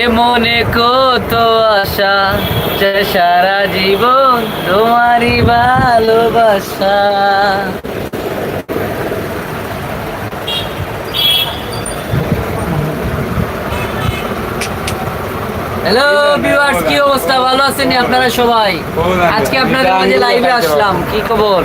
এ মনে কত আশা যে সারা জীবন তোমারই ভালোবাসা। হ্যালো ভিউয়ার্স কি অবস্থা? ভালো আছেন আপনারা সবাই? আজকে আপনাদের মাঝে লাইভে আসলাম। কি খবর?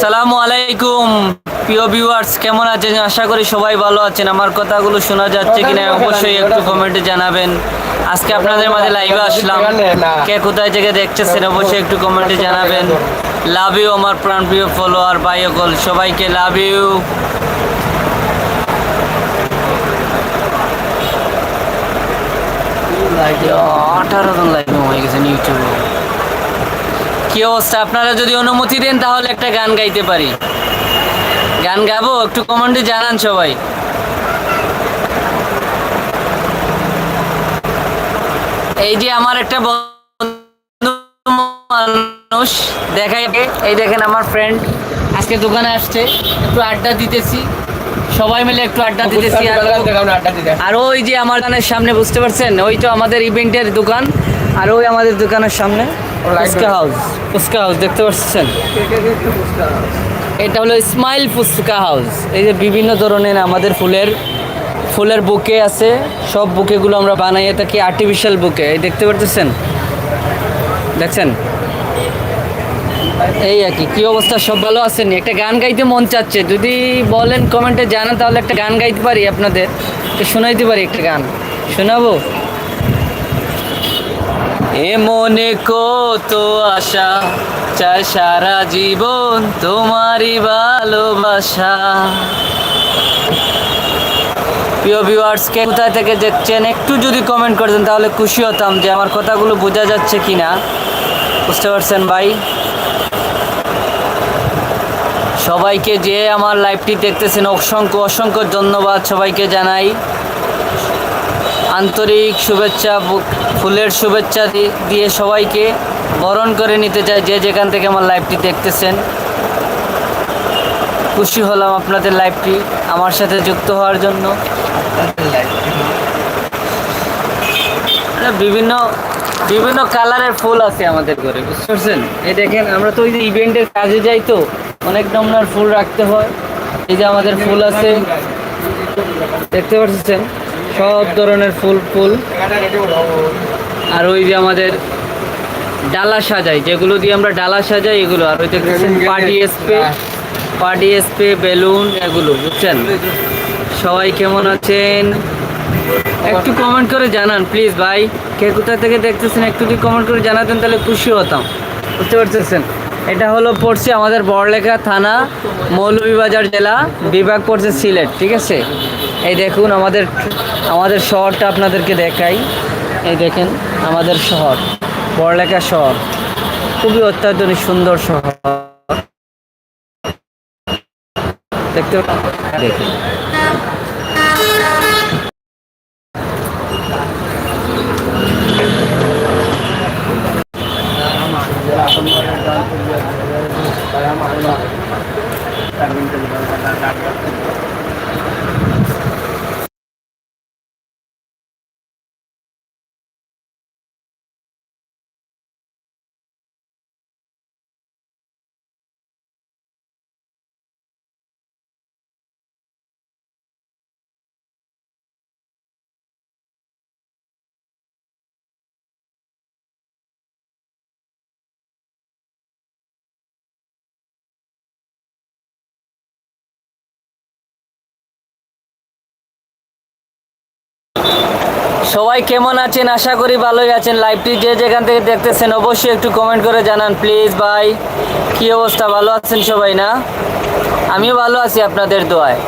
সালামু আলাইকুম। প্রিয় ভিউয়ার্স কেমন আছেন? আশা করি সবাই ভালো আছেন। আমার কথাগুলো শোনা যাচ্ছে কিনা অবশ্যই একটু কমেন্টে জানাবেন। আজকে আপনাদের মাঝে লাইভে আসলাম। কে কোথায় থেকে দেখতেছেন অবশ্যই একটু কমেন্টে জানাবেন। লাভ ইউ আমার প্রাণ প্রিয় ফলোয়ার ভাই সকল সবাইকে লাভ ইউ আঠারো জন লাইভ হয়ে গেছেন ইউটিউবে কি অবস্থা? আপনারা যদি অনুমতি দেন, তাহলে একটা গান গাইতে পারি। গান গাবো? একটু কমেন্টে জানান সবাই। এই যে আমার একটা মানুষ দেখাই এই দেখেন আমার ফ্রেন্ড আজকে দোকানে আসছে। একটু আড্ডা দিতেছি। সবাই মিলে একটু আড্ডা দিতেছি আর আর ওই যে আমার দোকানের সামনে বুঝতে পারছেন? ওই তো আমাদের ইভেন্টের দোকান আর ওই আমাদের দোকানের সামনে ফুচকা হাউস ফুচকা হাউস দেখতে পাচ্ছেন? এটা হলো স্মাইল ফুচকা হাউস এই যে বিভিন্ন ধরনের আমাদের ফুলের ফুলের বুকে আছে সব বুকেগুলো আমরা বানাইয়ে থাকি আর্টিফিশিয়াল বুকে। এই দেখতে পারতেছেন? দেখছেন? এই আর কি কি অবস্থা? সব ভালো আছেন? একটা গান গাইতে মন চাচ্ছে। যদি বলেন কমেন্টে জানান, তাহলে একটা গান গাইতে পারি আপনাদের। তো শোনাইতে পারি একটা গান। শোনাবো? এ মনে কত আশা, চাই সারা জীবন তোমারই ভালোবাসা। প্রিয় ভিউয়ার্সকে কোথায় থেকে দেখছেন, একটু যদি কমেন্ট করতেন তাহলে খুশি হতাম যে আমার কথাগুলো বোঝা যাচ্ছে কি না বুঝতে পারছেন ভাই? সবাইকে যে আমার লাইভটি দেখতেছেন অসংখ্য অসংখ্য ধন্যবাদ সবাইকে জানাই। আন্তরিক শুভেচ্ছা ফুলের শুভেচ্ছা দিয়ে সবাইকে বরণ করে নিতে চাই যে যেখান থেকে আমার লাইভটি দেখতেছেন। খুশি হলাম আপনাদের লাইভটি আমার সাথে যুক্ত হওয়ার জন্য। বিভিন্ন বিভিন্ন কালারের ফুল আছে আমাদের ঘরে, বুঝতে পারছেন? এই দেখেন, আমরা তো ওই যে ইভেন্টের কাজে যাই তো, অনেক নমুনার ফুল রাখতে হয়। এই যে আমাদের ফুল আছে, দেখতে পাচ্ছেন? সব ধরনের ফুল ফুল। আর ওই যে আমাদের ডালা সাজাই, যেগুলো দিয়ে আমরা ডালা সাজাই, এগুলো। আর ওই দেখতেছেন, party spray party spray, balloon, এগুলো, বুঝছেন? সবাই কেমন আছেন? একটু কমেন্ট করে জানান প্লিজ ভাই। কে কোথা থেকে দেখতেছেন, একটু যদি কমেন্ট করে জানাতেন, তাহলে খুশি হতাম। বুঝতে পারতেছেন? এটা হলো পড়ছে আমাদের বড়লেখা থানা, মৌলভীবাজার জেলা, বিভাগ পড়ছে সিলেট, ঠিক আছে? এই দেখুন, আমাদের আমাদের শহরটা আপনাদেরকে দেখাই। এই দেখেন, আমাদের শহর, বড়লেখা শহর। খুবই অত্যাধুনিক, সুন্দর শহর। দেখতে দেখুন। السلام على সবাই কেমন আছেন? আশা করি ভালোই আছেন। লাইভটি যে যেখান থেকে দেখতেছেন অবশ্যই একটু কমেন্ট করে জানান প্লিজ ভাই। কি অবস্থা? ভালো আছেন সবাই না? আমিও ভালো আছি আপনাদের দোয়ায়।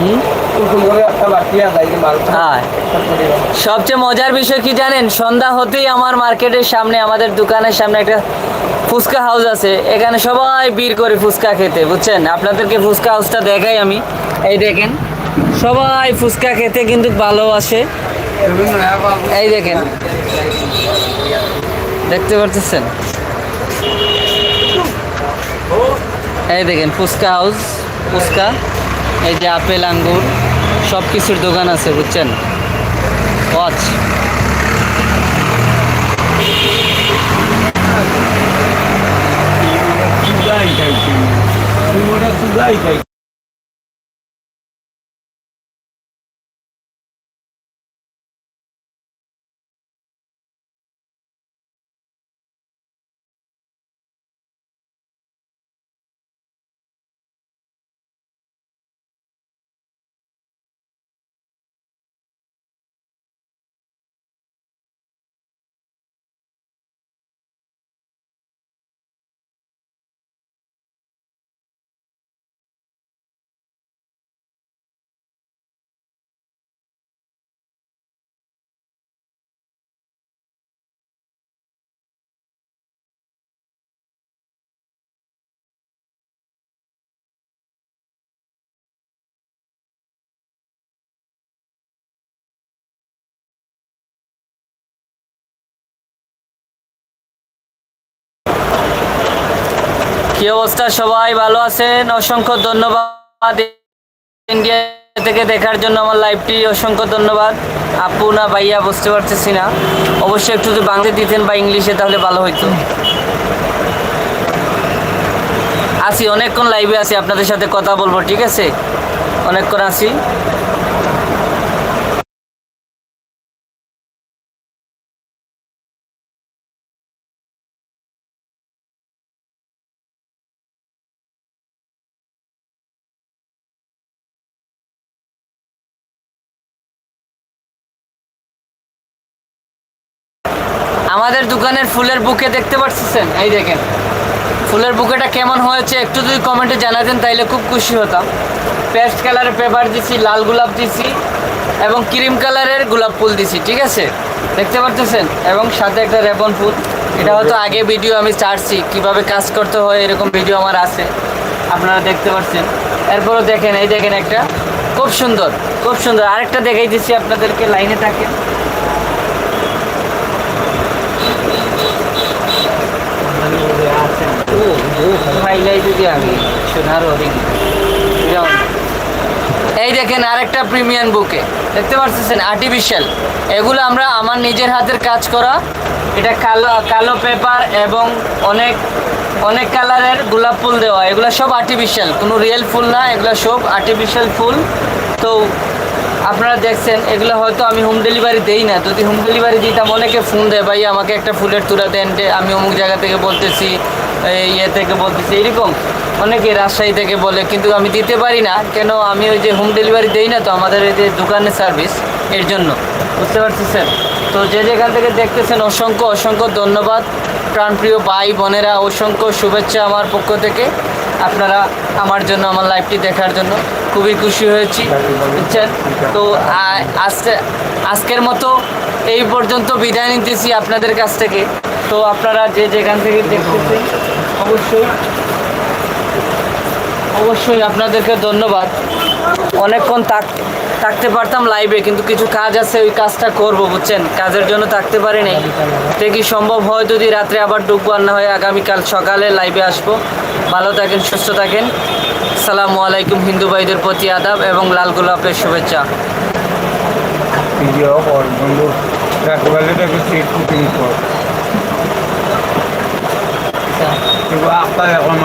খুব হ্যাঁ। সবচেয়ে মজার বিষয় কি জানেন? সন্ধ্যা হতেই আমার মার্কেটের সামনে, আমাদের দোকানের সামনে একটা ফুচকা হাউস আছে। এখানে সবাই ভিড় করে ফুচকা খেতে, বুঝছেন? আপনাদেরকে ফুচকা হাউসটা দেখাই আমি। এই দেখেন, সবাই ফুচকা খেতে কিন্তু ভালোবাসে। এই দেখেন, দেখতে পারতেছেন? এই দেখেন, ফুচকা হাউস ফুচকা। এই যে আপেল আঙ্গুর। সব কিছুর দোকান আছে বুঝছেন? ওয়াচ কি অবস্থা? সবাই ভালো আছেন? অসংখ্য ধন্যবাদ ইন্ডিয়া থেকে দেখার জন্য আমার লাইভটি। অসংখ্য ধন্যবাদ। আপু না ভাইয়া বুঝতে পারতেছি না। অবশ্যই একটু যদি বাংলা দিতেন বা ইংলিশে তাহলে ভালো হইতো। আসি অনেকক্ষণ লাইভে আছি। আপনাদের সাথে কথা বলব, ঠিক আছে? অনেকক্ষণ আসি আমাদের দোকানের ফুলের বুকে দেখতে পাচ্ছেন এই দেখেন। ফুলের বুকেটা কেমন হয়েছে একটু যদি কমেন্টে জানাতেন, তাইলে খুব খুশি হতাম। পেস্ট কালারের পেপার দিছি, লাল গোলাপ দিছি, এবং ক্রিম কালারের গোলাপ ফুল দিছি, ঠিক আছে? দেখতে পারতেছেন? এবং সাথে একটা রেবন ফুল। এটা হয়তো আগে ভিডিও আমি ছাড়ছি, কীভাবে কাজ করতে হয় এরকম ভিডিও আমার আছে। আপনারা দেখতে পাচ্ছেন এরপরও দেখেন, এই দেখেন একটা। খুব সুন্দর খুব সুন্দর। আরেকটা দেখাই দিচ্ছি আপনাদেরকে, লাইনে থাকেন। এই দেখেন আরেকটা প্রিমিয়াম বুকে দেখতে পাচ্ছেন আর্টিফিশিয়াল এগুলো আমরা আমার নিজের হাতের কাজ করা। এটা কালো কালো পেপার এবং অনেক অনেক কালারের গোলাপ ফুল দেওয়া। এগুলো সব আর্টিফিশিয়াল কোনো রিয়েল ফুল না, এগুলো সব আর্টিফিশিয়াল ফুল। তো আপনারা দেখছেন, এগুলো হয়তো আমি হোম ডেলিভারি দেই না। যদি হোম ডেলিভারি দিতাম, অনেকে ফোন দেয় ভাই আমাকে একটা ফুলের তুলা দেন আমি অমুক জায়গা থেকে বলতেছি ইয়ে থেকে বলতেছি। এরকম অনেকে রাজশাহী থেকে বলে, কিন্তু আমি দিতে পারি না। কেন? আমি ওই যে হোম ডেলিভারি দেই না তো, আমাদের এই যে দোকানের সার্ভিস এর জন্য। বুঝতে পারছি স্যার তো যে যেখান থেকে দেখতেছেন, অসংখ্য অসংখ্য ধন্যবাদ। প্রাণপ্রিয় ভাই, বোনেরা, অসংখ্য শুভেচ্ছা আমার পক্ষ থেকে। আপনারা আমার জন্য, আমার লাইফটি দেখার জন্য খুবই খুশি হয়েছি। বুঝছেন? তো আজকে, আজকের মতো এই পর্যন্ত বিদায় নিতেছি আপনাদের কাছ থেকে। তো আপনারা যে যেখান থেকে দেখতেছেন, অবশ্যই অবশ্যই আপনাদেরকে ধন্যবাদ। অনেকক্ষণ থাক থাকতে পারতাম লাইভে কিন্তু কিছু কাজ আছে ওই কাজটা করব বুঝছেন? কাজের জন্য থাকতে পারিনি। দেখি সম্ভব হয় যদি রাত্রে আবার ঢুকবো আর না হয় আগামীকাল সকালে লাইভে আসব? ভালো থাকেন সুস্থ থাকেন। সালামু আলাইকুম হিন্দু ভাইদের প্রতি আদাব এবং লাল গোলাপের শুভেচ্ছা। আপনার এখন